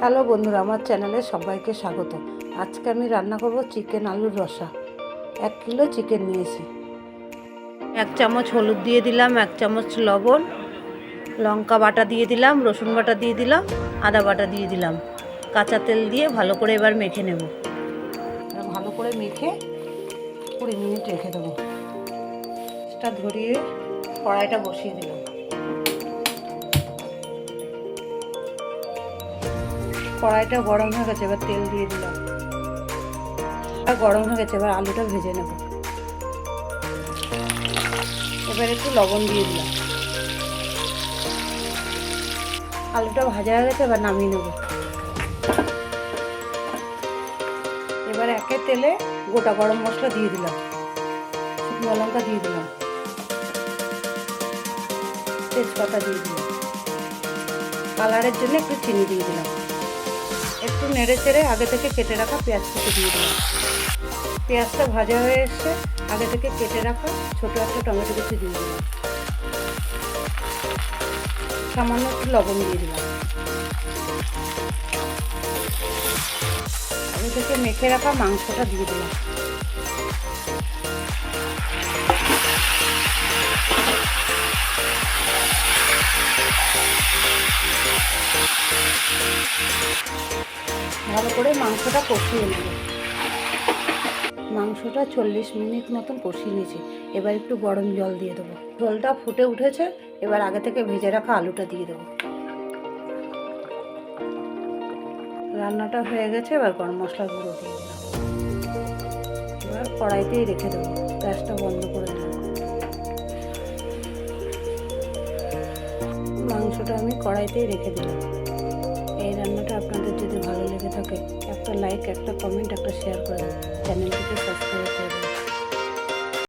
Hello বন্ধুরা, আমার চ্যানেলে সবাইকে স্বাগত। আজকে আমি রান্না করব চিকেন আলুর রসা। এক কিলো চিকেন নিয়েছি। এক চামচ হলুদ দিয়ে দিলাম, এক চামচ লবণ, লঙ্কা বাটা দিয়ে দিলাম, রসুন বাটা দিয়ে দিলাম, আদা বাটা দিয়ে দিলাম। কাঁচা তেল দিয়ে ভালো করে এবার মেখে নেব। ভালো করে মেখে কুড়ি মিনিট রেখে দেবো। ধরিয়ে কড়াইটা বসিয়ে দিলাম। কড়াইটা গরম হয়ে গেছে, এবার তেল দিয়ে দিলাম। আর গরম হয়ে গেছে, এবার আলুটা ভেজে নেব। এবার একটু লবণ দিয়ে দিলাম। আলুটা ভাজা হয়ে গেছে, এবার নামিয়ে নেব। এবার একে তেলে গোটা গরম মশলা দিয়ে দিলাম। শুকনো লঙ্কা দিয়ে দিলাম। তেজপাতা দিয়ে দিলাম। কালারের জন্য একটু চিনি দিয়ে দিলাম। একটু নেড়ে চেড়ে আগে থেকে কেটে রাখা পেঁয়াজ কেটে দিয়ে দিলাম। পেঁয়াজটা ভাজা হয়ে এসছে, আগে থেকে কেটে রাখা ছোটো একটা টমেটো কুচি দিয়ে দিলাম। সামান্য একটু লবণ দিয়ে দিলাম। আগে থেকে মেখে রাখা মাংসটা দিয়ে দিলাম। ভালো করে মাংসটা কষিয়ে নেব। মাংসটা চল্লিশ মিনিট মতন কষিয়ে নিয়েছি। এবার একটু গরম জল দিয়ে দেবো। ঝোলটা ফুটে উঠেছে, এবার আগে থেকে ভেজে রাখা আলুটা দিয়ে দেবো। রান্নাটা হয়ে গেছে, এবার গরম মশলা গুঁড়ো দিয়ে এবার কড়াইতেই রেখে দেবো। গ্যাসটা বন্ধ করে দেবো। মাংসটা আমি কড়াইতেই রেখে দিলাম। লাইক একটা কমেন্ট একটা শেয়ার করে। চ্যানেলটিকে সাবস্ক্রাইব করে। দেবেন